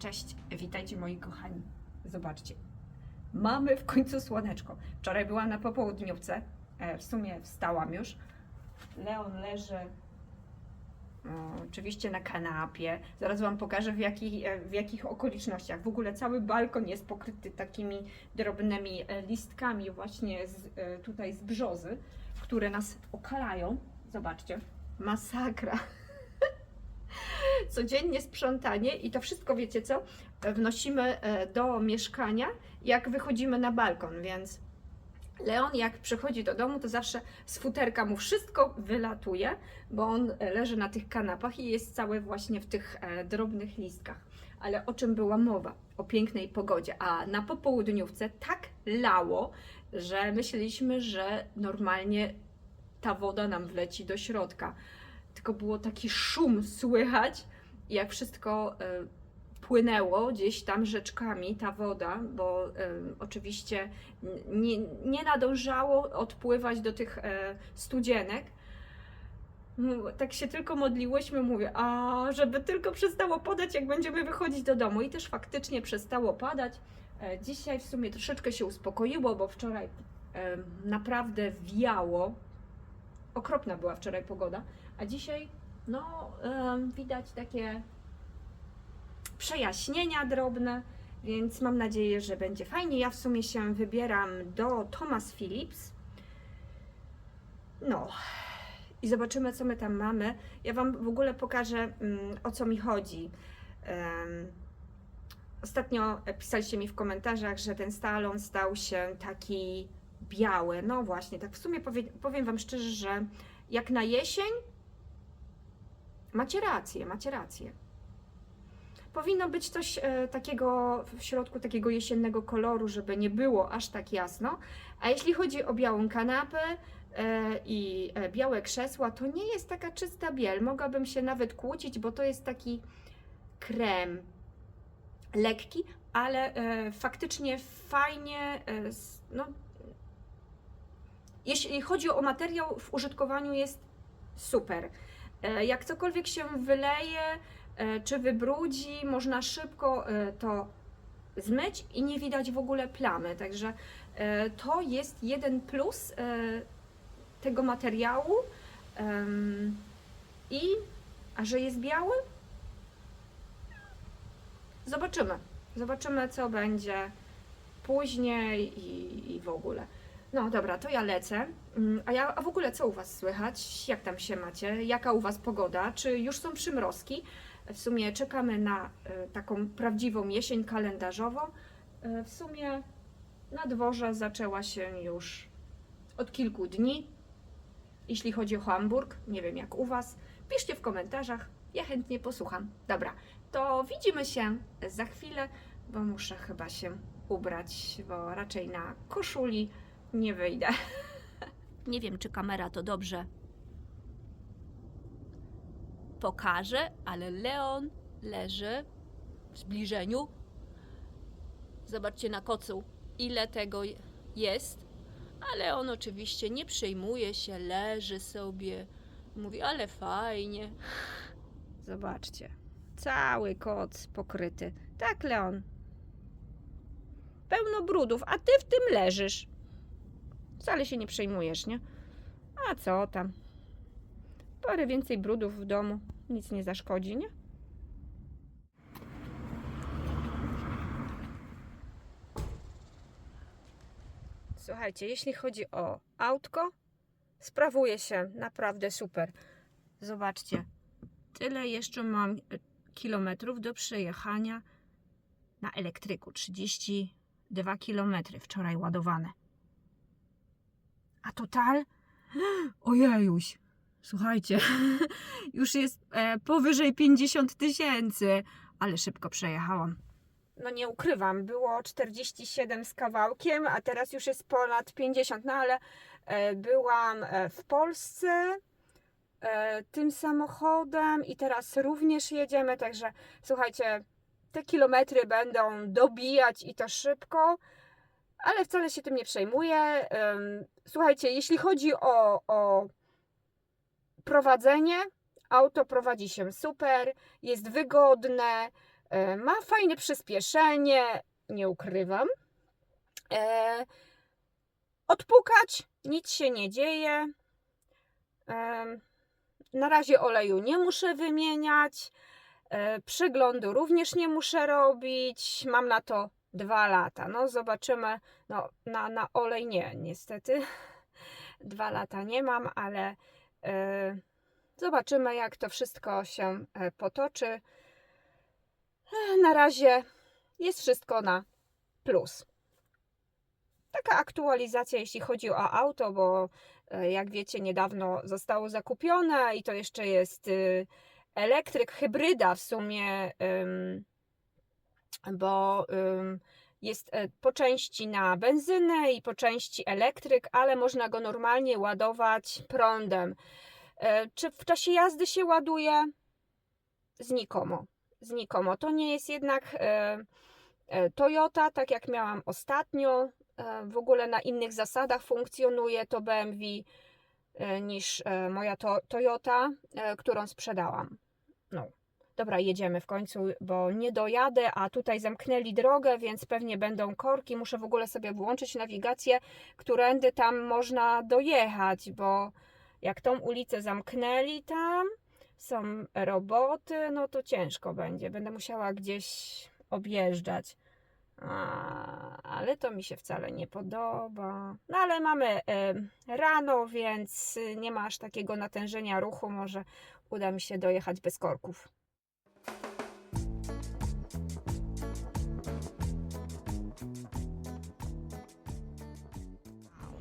Cześć, witajcie moi kochani. Zobaczcie, mamy w końcu słoneczko. Wczoraj byłam na popołudniówce, e, w sumie wstałam już. Leon leży o, oczywiście na kanapie. Zaraz Wam pokażę w, jakich, e, w jakich okolicznościach. W ogóle cały balkon jest pokryty takimi drobnymi e, listkami właśnie z, e, tutaj z brzozy, które nas okalają. Zobaczcie, masakra codziennie sprzątanie i to wszystko, wiecie co, wnosimy e, do mieszkania, jak wychodzimy na balkon, więc Leon jak przychodzi do domu, to zawsze z futerka mu wszystko wylatuje, bo on e, leży na tych kanapach i jest cały właśnie w tych e, drobnych listkach. Ale o czym była mowa? O pięknej pogodzie. A na popołudniówce tak lało, że myśleliśmy, że normalnie ta woda nam wleci do środka. Tylko było taki szum słychać, jak wszystko e, płynęło gdzieś tam rzeczkami, ta woda, bo e, oczywiście nie, nie nadążało odpływać do tych e, studzienek. Tak się tylko modliłyśmy, mówię, a żeby tylko przestało padać, jak będziemy wychodzić do domu. I też faktycznie przestało padać. Dzisiaj w sumie troszeczkę się uspokoiło, bo wczoraj naprawdę wiało. Okropna była wczoraj pogoda, a dzisiaj no widać takie przejaśnienia drobne, więc mam nadzieję, że będzie fajnie. Ja w sumie się wybieram do Thomas Phillips. No i zobaczymy, co my tam mamy. Ja Wam w ogóle pokażę, mm, o co mi chodzi. Ostatnio pisaliście mi w komentarzach, że ten salon stał się taki biały. No właśnie, tak w sumie powie, powiem Wam szczerze, że jak na jesień, macie rację, macie rację. Powinno być coś e, takiego w środku, takiego jesiennego koloru, żeby nie było aż tak jasno. A jeśli chodzi o białą kanapę e, i e, białe krzesła, to nie jest taka czysta biel. Mogłabym się nawet kłócić, bo to jest taki krem lekki, ale e, faktycznie fajnie, e, no, jeśli chodzi o materiał w użytkowaniu jest super. E, Jak cokolwiek się wyleje e, czy wybrudzi, można szybko e, to zmyć i nie widać w ogóle plamy. Także to jest jeden plus tego materiału. I, a że jest biały? Zobaczymy. Zobaczymy, co będzie później i, i w ogóle. No dobra, to ja lecę. Mm, A, ja, a w ogóle co u Was słychać? Jak tam się macie? Jaka u Was pogoda? Czy już są przymrozki? W sumie czekamy na e, taką prawdziwą jesień kalendarzową. E, w sumie na dworze zaczęła się już od kilku dni. Jeśli chodzi o Hamburg, nie wiem jak u Was, piszcie w komentarzach, ja chętnie posłucham. Dobra, to widzimy się za chwilę, bo muszę chyba się ubrać, bo raczej na koszuli nie wyjdę. Nie wiem, czy kamera to dobrze pokaże, ale Leon leży w zbliżeniu. Zobaczcie na kocu, ile tego jest. Ale on oczywiście nie przejmuje się, leży sobie. Mówi, ale fajnie. Zobaczcie, cały koc pokryty. Tak, Leon. Pełno brudów, a ty w tym leżysz. Wcale się nie przejmujesz, nie? A co tam? Parę więcej brudów w domu. Nic nie zaszkodzi, nie? Słuchajcie, jeśli chodzi o autko, sprawuje się naprawdę super. Zobaczcie, tyle jeszcze mam e, kilometrów do przejechania na elektryku. 32 kilometry wczoraj ładowane. A total? Ojejuś. Słuchajcie, już jest e, powyżej 50 tysięcy, ale szybko przejechałam. No nie ukrywam, było 47 z kawałkiem, a teraz już jest ponad 50. No ale e, byłam e, w Polsce tym samochodem i teraz również jedziemy, także słuchajcie, te kilometry będą dobijać i to szybko, ale wcale się tym nie przejmuję. Słuchajcie, jeśli chodzi o, o prowadzenie, auto prowadzi się super, jest wygodne, E, Ma fajne przyspieszenie, nie ukrywam. E, Odpukać, nic się nie dzieje. Na razie oleju nie muszę wymieniać. E, Przeglądu również nie muszę robić. Mam na to dwa lata. No, zobaczymy. No, na, na olej nie, niestety. Dwa lata nie mam, ale e, zobaczymy, jak to wszystko się e, potoczy. Na razie jest wszystko na plus. Taka aktualizacja, jeśli chodzi o auto, bo e, jak wiecie, niedawno zostało zakupione i to jeszcze jest y, elektryk, hybryda w sumie, bo jest e, po części na benzynę i po części elektryk, ale można go normalnie ładować prądem. E, Czy w czasie jazdy się ładuje? Znikomo. Znikomo. To nie jest jednak e, Toyota, tak jak miałam ostatnio. W ogóle na innych zasadach funkcjonuje to BMW niż moja to, Toyota, którą sprzedałam. Dobra, jedziemy w końcu, bo nie dojadę, a tutaj zamknęli drogę, więc pewnie będą korki. Muszę w ogóle sobie włączyć nawigację, którędy tam można dojechać, bo jak tą ulicę zamknęli tam, są roboty, no to ciężko będzie. Będę musiała gdzieś objeżdżać. A, ale to mi się wcale nie podoba. No ale mamy e, rano, więc nie ma aż takiego natężenia ruchu. Może uda mi się dojechać bez korków.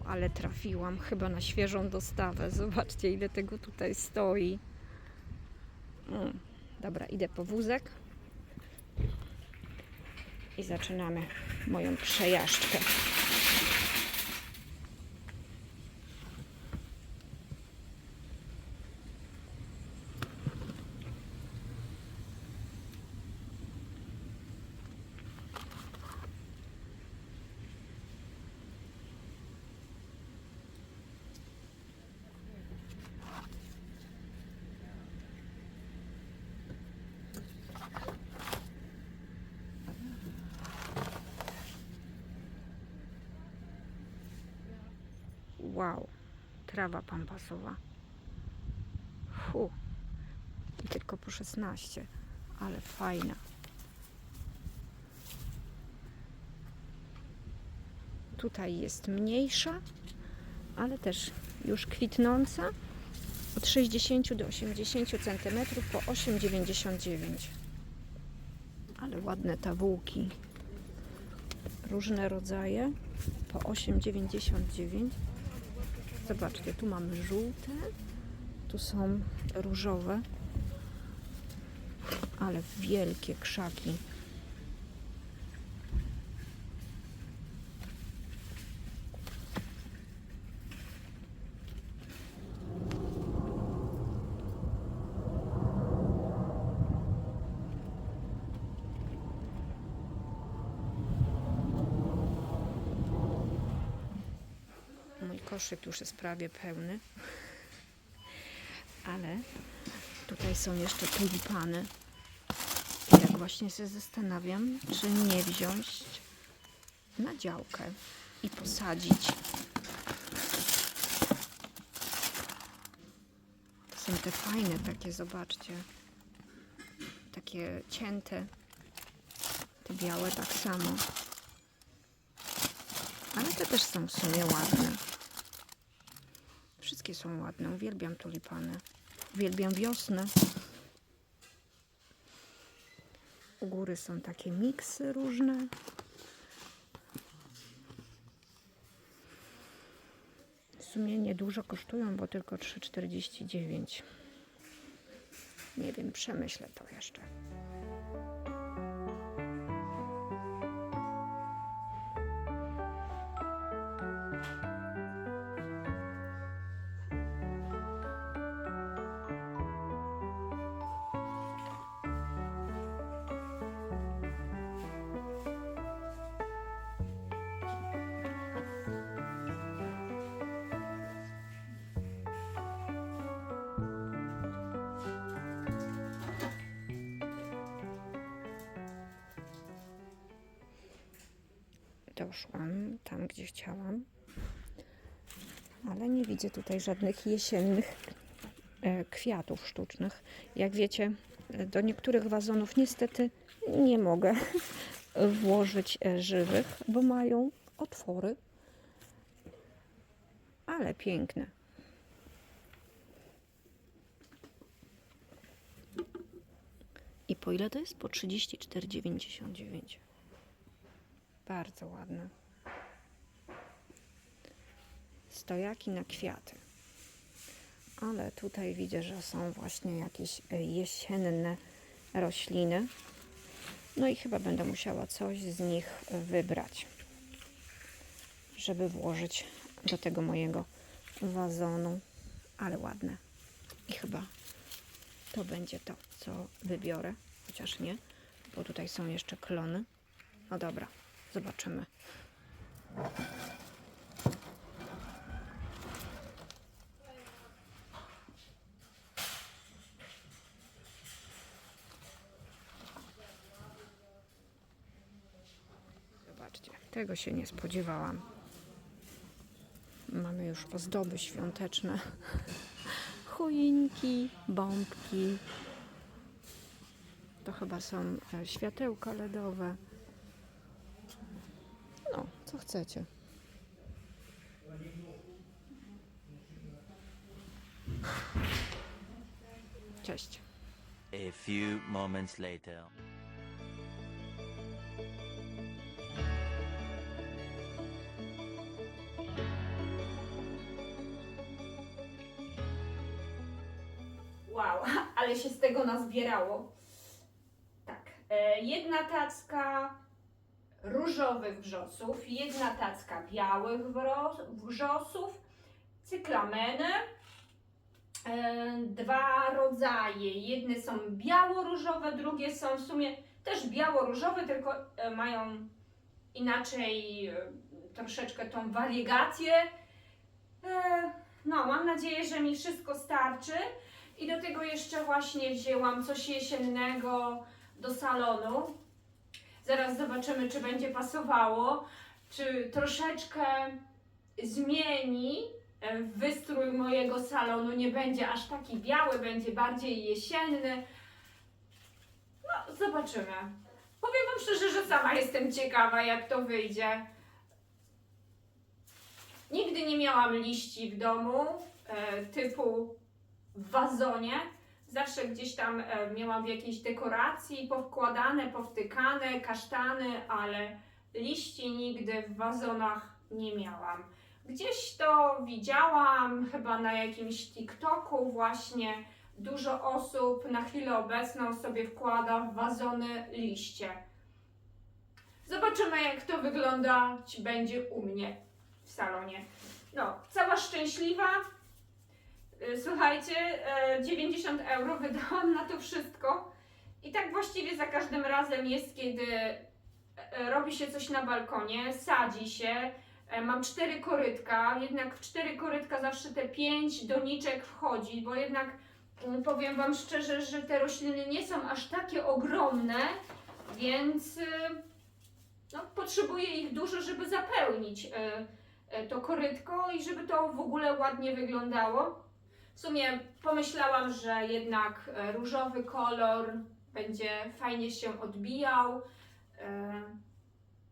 Ale trafiłam chyba na świeżą dostawę. Zobaczcie, ile tego tutaj stoi. Mm, Dobra, idę po wózek i zaczynamy moją przejażdżkę. Wow, trawa pampasowa. Fu. I tylko po 16, ale fajna. Tutaj jest mniejsza, ale też już kwitnąca. Od 60 do 80 cm po 8,99. Ale ładne tawułki. Różne rodzaje po 8,99. Zobaczcie, tu mamy żółte, tu są różowe, ale wielkie krzaki. Koszyk już jest prawie pełny. Ale tutaj są jeszcze tulipany. I tak właśnie się zastanawiam, czy nie wziąć na działkę i posadzić. To są te fajne takie, zobaczcie. Takie cięte. Te białe tak samo. Ale te też są w sumie ładne. Wszystkie są ładne. Uwielbiam tulipany. Uwielbiam wiosnę. U góry są takie miksy różne. W sumie niedużo kosztują, bo tylko 3,49. Nie wiem, przemyślę to jeszcze. Doszłam tam, gdzie chciałam. Ale nie widzę tutaj żadnych jesiennych e, kwiatów sztucznych. Jak wiecie, do niektórych wazonów niestety nie mogę włożyć e, żywych, bo mają otwory. Ale piękne. I po ile to jest? Po 34,99. Bardzo ładne. Stojaki na kwiaty. Ale tutaj widzę, że są właśnie jakieś e, jesienne rośliny. No i chyba będę musiała coś z nich wybrać, żeby włożyć do tego mojego wazonu. Ale ładne. I chyba to będzie to, co wybiorę. Chociaż nie, bo tutaj są jeszcze klony. No dobra, zobaczymy. Zobaczcie, tego się nie spodziewałam. Mamy już ozdoby świąteczne. Choinki, bombki. To chyba są e, światełka LEDowe. Chcecie. Cześć. A few moments later. Wow, ale się z tego nazbierało. Tak, e, jedna tacka różowych wrzosów, jedna tacka białych wrzosów, cyklameny, e, dwa rodzaje. Jedne są biało-różowe, drugie są w sumie też biało-różowe, tylko e, mają inaczej e, troszeczkę tą wariegację. No, mam nadzieję, że mi wszystko starczy. I do tego jeszcze właśnie wzięłam coś jesiennego do salonu. Zaraz zobaczymy, czy będzie pasowało, czy troszeczkę zmieni e, wystrój mojego salonu. Nie będzie aż taki biały, będzie bardziej jesienny. No, zobaczymy. Powiem Wam szczerze, że sama jestem ciekawa, jak to wyjdzie. Nigdy nie miałam liści w domu e, typu w wazonie. Zawsze gdzieś tam e, miałam w jakiejś dekoracji powkładane, powtykane, kasztany, ale liści nigdy w wazonach nie miałam. Gdzieś to widziałam, chyba na jakimś TikToku właśnie. Dużo osób na chwilę obecną sobie wkłada w wazony liście. Zobaczymy, jak to wyglądać będzie u mnie w salonie. No, cała szczęśliwa, Słuchajcie, e, 90 euro wydałam na to wszystko. I tak właściwie za każdym razem jest, kiedy e, robi się coś na balkonie, sadzi się. Mam cztery korytka, jednak w cztery korytka zawsze te pięć doniczek wchodzi, bo jednak powiem Wam szczerze, że te rośliny nie są aż takie ogromne, więc y, no, potrzebuję ich dużo, żeby zapełnić y, y, to korytko i żeby to w ogóle ładnie wyglądało. W sumie pomyślałam, że jednak e, różowy kolor będzie fajnie się odbijał. E,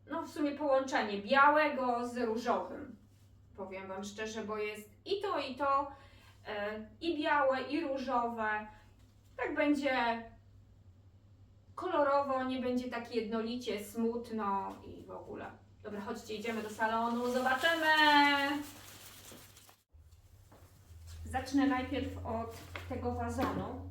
No, w sumie połączenie białego z różowym. Powiem Wam szczerze, bo jest i to, i to, e, i białe, i różowe. Tak będzie kolorowo, nie będzie tak jednolicie, smutno i w ogóle. Dobra, chodźcie, idziemy do salonu, zobaczymy! Zacznę najpierw od tego wazonu.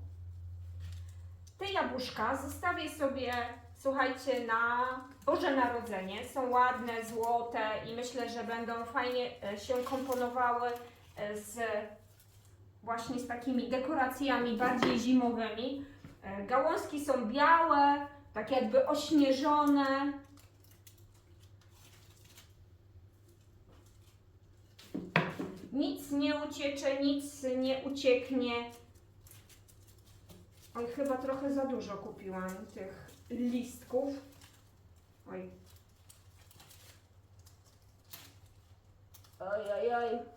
Te jabłuszka zostawię sobie, słuchajcie, na Boże Narodzenie. Są ładne, złote i myślę, że będą fajnie e, się komponowały e, z właśnie z takimi dekoracjami bardziej zimowymi. E, Gałązki są białe, tak jakby ośnieżone. Nic nie uciecze, nic nie ucieknie. Oj, chyba trochę za dużo kupiłam tych listków. Oj. Oj, oj, oj.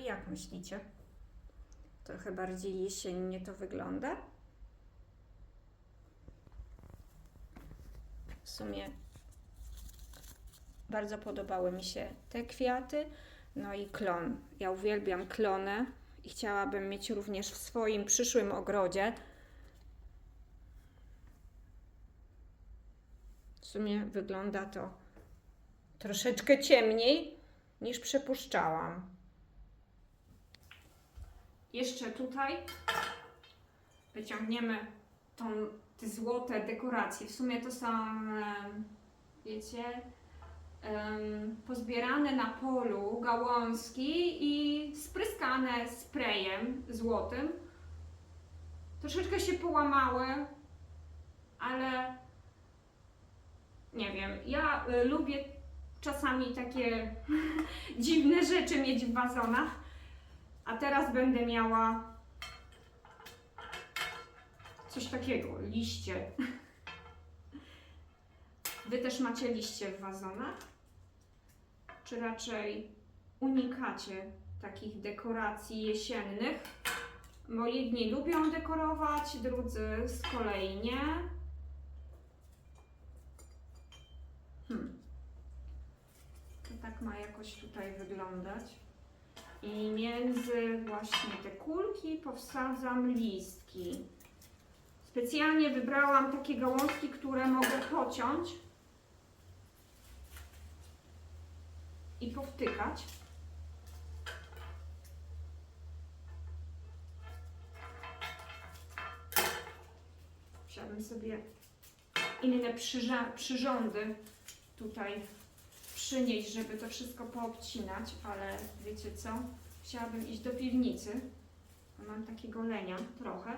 I jak myślicie? Trochę bardziej jesiennie to wygląda. W sumie bardzo podobały mi się te kwiaty, no i klon. Ja uwielbiam klony i chciałabym mieć również w swoim przyszłym ogrodzie. W sumie wygląda to troszeczkę ciemniej niż przypuszczałam. Jeszcze tutaj wyciągniemy tą, te złote dekoracje. W sumie to są, wiecie, pozbierane na polu gałązki i spryskane sprayem złotym. Troszeczkę się połamały, ale nie wiem, ja y, lubię czasami takie dziwne rzeczy mieć w wazonach. A teraz będę miała coś takiego, liście. Wy też macie liście w wazonach? Czy raczej unikacie takich dekoracji jesiennych? Bo jedni lubią dekorować, drudzy z kolei nie. Hmm. To tak ma jakoś tutaj wyglądać. I między właśnie te kulki powsadzam listki. Specjalnie wybrałam takie gałązki, które mogę pociąć i powtykać. Chciałabym sobie inne przyrządy tutaj przynieść, żeby to wszystko poobcinać, ale wiecie co? Chciałabym iść do piwnicy. Mam takiego lenia trochę,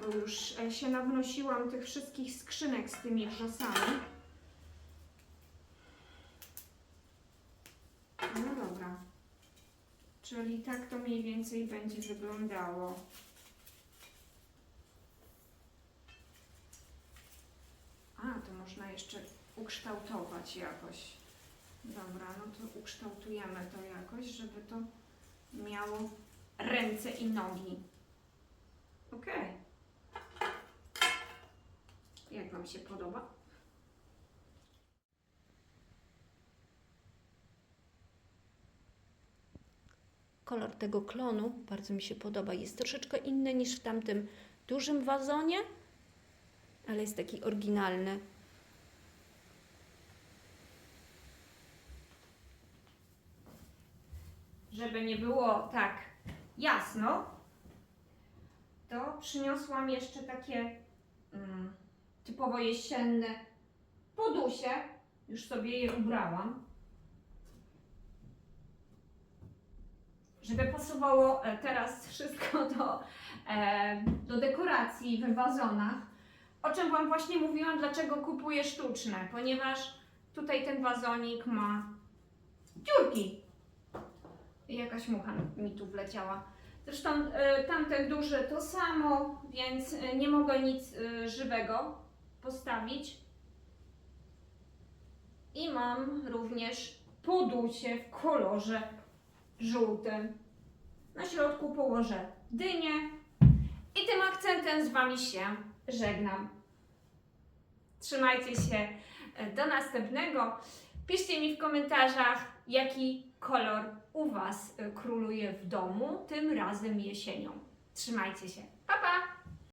bo już e, się nawnosiłam tych wszystkich skrzynek z tymi wrzosami. No dobra. Czyli tak to mniej więcej będzie wyglądało. A, to można jeszcze ukształtować jakoś. Dobra, no to ukształtujemy to jakoś, żeby to miało ręce i nogi. Ok. Jak Wam się podoba? Kolor tego klonu bardzo mi się podoba. Jest troszeczkę inny niż w tamtym dużym wazonie, ale jest taki oryginalny. Żeby nie było tak jasno, to przyniosłam jeszcze takie mm, typowo jesienne podusie. Już sobie je ubrałam. Żeby pasowało e, teraz wszystko do, e, do dekoracji w wazonach. O czym Wam właśnie mówiłam, dlaczego kupuję sztuczne, ponieważ tutaj ten wazonik ma dziurki. Jakaś mucha mi tu wleciała. Zresztą y, tamten duży to samo, więc y, nie mogę nic y, żywego postawić. I mam również podusie w kolorze żółtym. Na środku położę dynię. I tym akcentem z Wami się żegnam. Trzymajcie się do następnego. Piszcie mi w komentarzach, jaki kolor u Was y, króluje w domu, tym razem jesienią. Trzymajcie się.